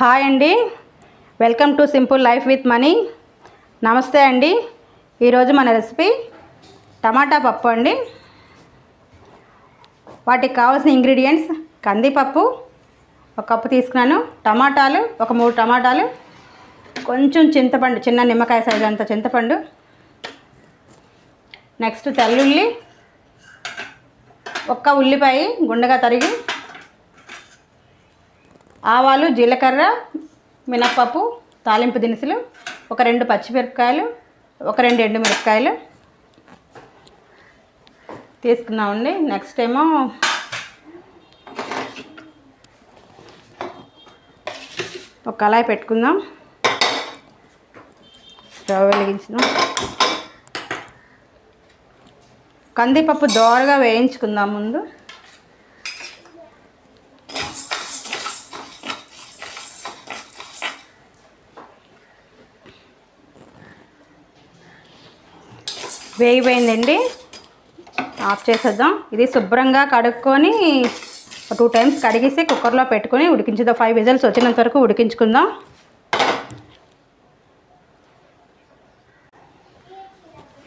Hi అండి. Welcome to simple life with money. నమస్తే అండి. ఈరోజు మన రెసిపీ టమాటా పప్పు అండి. వాటికి కావాల్సిన ఇంగ్రీడియంట్స్ కందిపప్పు ఒక కప్పు తీసుకున్నాను. టమాటాలు ఒక మూడు టమాటాలు కొంచెం చింతపండు చిన్న నిమ్మకాయ సైజు అంత చింతపండు నెక్స్ట్ తెల్లుల్లి ఒక్క ఉల్లిపాయ గుండగా తరిగి ఆవాలు జీలకర్ర మినప్పప్పు తాలింపు దినుసులు ఒక రెండు పచ్చిమిరపకాయలు ఒక రెండు ఎండుమిరపకాయలు తీసుకున్నామండి. నెక్స్ట్ ఏమో ఒక కళాయి పెట్టుకుందాం. స్టవ్ వెలిగించుదాం కందిపప్పు దోరగా వేయించుకుందాం ముందు. వేగిపోయిందండి ఆఫ్ చేసేద్దాం. ఇది శుభ్రంగా కడుక్కొని టూ టైమ్స్ కడిగేసి కుక్కర్లో పెట్టుకొని ఉడికించుదాం ఫైవ్ విజిల్స్ వచ్చినంత వరకు ఉడికించుకుందాం.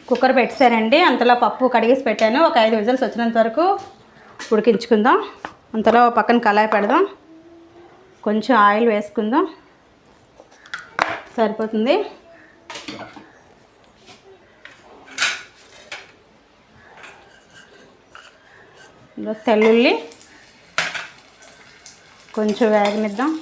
కుక్కర్ పెట్టానండి అంతలో పప్పు కడిగేసి పెట్టాను. ఒక ఐదు విజిల్స్ వచ్చినంత వరకు ఉడికించుకుందాం. అంతలో పక్కన కళాయి పెడదాం. కొంచెం ఆయిల్ వేసుకుందాం. సరిపోతుంది. ఇందులో తెల్లుల్లి. కొంచెం వేగనిద్దాం.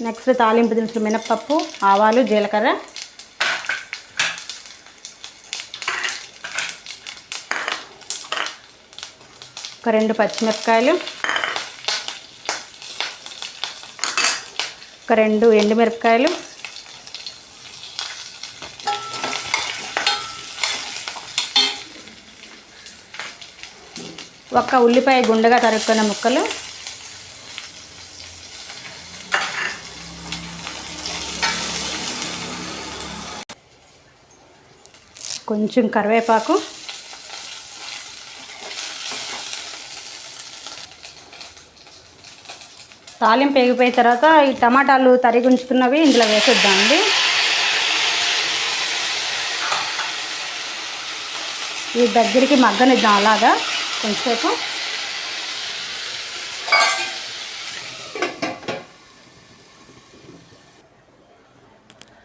నెక్స్ట్ తాలింపు దినుసులు మినప్పప్పు ఆవాలు జీలకర్ర. ఒక రెండు పచ్చిమిరపకాయలు. ఒక రెండు ఎండుమిరపకాయలు. ఒక్క ఉల్లిపాయ గుండగా తరుక్కున్న ముక్కలు. కొంచెం కరివేపాకు. తాలింపు ఎగిపోయిన తర్వాత ఈ టమాటాలు తరిగుంచుకున్నవి ఇందులో వేసేద్దామండి. ఈ దగ్గరికి మగ్గనిద్దాం అలాగా. కొంచెంసేపు.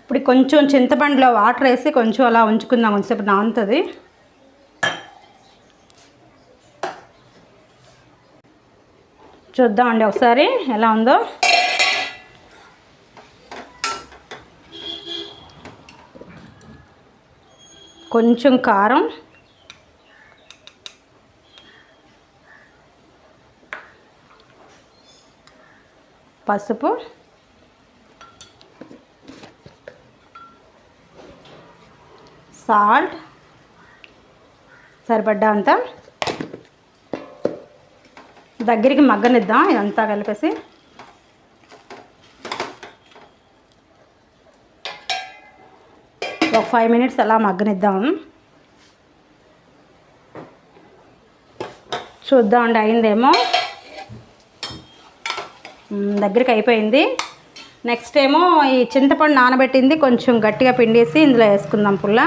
ఇప్పుడు కొంచెం చింతపండులో వాటర్ వేసి కొంచెం అలా ఉంచుకుందాం కొంచెంసేపు నానుతుంది. చూద్దామండి ఒకసారి ఎలా ఉందో. కొంచెం కారం. పసుపు. సాల్ట్. సరిపడ్డా అంత. దగ్గరికి మగ్గనిద్దాం ఇదంతా కలిపేసి. ఒక ఫైవ్ మినిట్స్ అలా మగ్గనిద్దాం. చూద్దామండి అయిందేమో. దగ్గరికి అయిపోయింది. నెక్స్ట్ ఏమో ఈ చింతపండు నానబెట్టింది కొంచెం గట్టిగా పిండేసి ఇందులో వేసుకుందాం పుల్ల.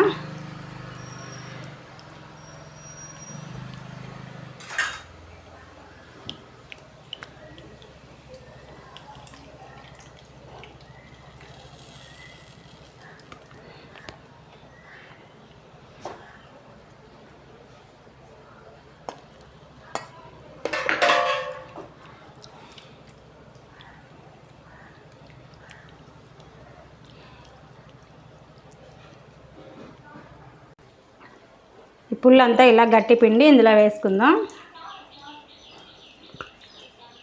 పుల్లంతా ఇలా గట్టి పిండి ఇందులో వేసుకుందాం.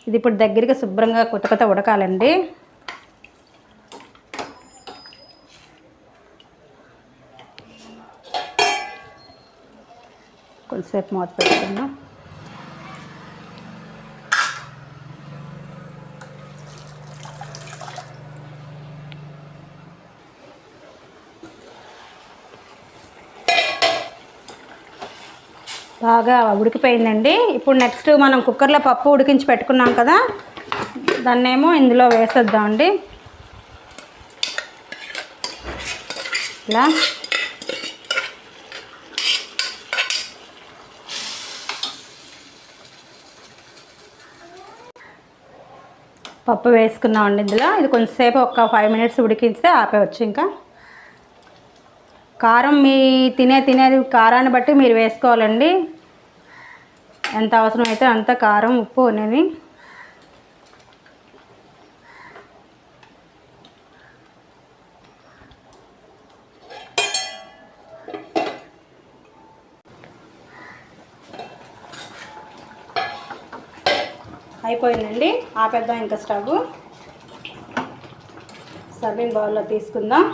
ఇది ఇప్పుడు దగ్గరికి శుభ్రంగా కొత్త కొత్త ఉడకాలండి. కొంచెంసేపు మూత పెట్టుకుందాం. బాగా ఉడికిపోయిందండి. ఇప్పుడు నెక్స్ట్ మనం కుక్కర్లో పప్పు ఉడికించి పెట్టుకున్నాం కదా దాన్నేమో ఇందులో వేసేద్దామండి. ఇలా. పప్పు వేసుకున్నామండి ఇందులో. ఇది కొంచెంసేపు ఒక ఫైవ్ మినిట్స్ ఉడికిస్తే ఆపేవచ్చు ఇంకా. కారం మీ తినే తినేది కారాన్ని బట్టి మీరు వేసుకోవాలండి. ఎంత అవసరం అయితే అంత కారం ఉప్పు అనేది. అయిపోయిందండి. ఆపేద్దాం ఇంకా స్టవ్. సర్వింగ్ బౌల్లో తీసుకుందాం.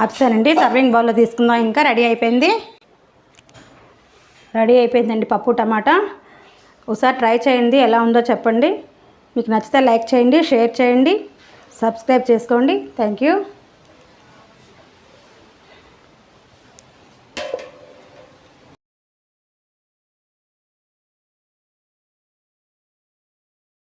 ఆప్షనండి సర్వింగ్ బౌల్లో తీసుకుందాం. ఇంకా రెడీ అయిపోయింది. రెడీ అయిపోయిందండి పప్పు టమాటా. ఒకసారి ట్రై చేయండి. ఎలా ఉందో చెప్పండి. మీకు నచ్చితే లైక్ చేయండి షేర్ చేయండి. సబ్స్క్రైబ్ చేసుకోండి. Thank you.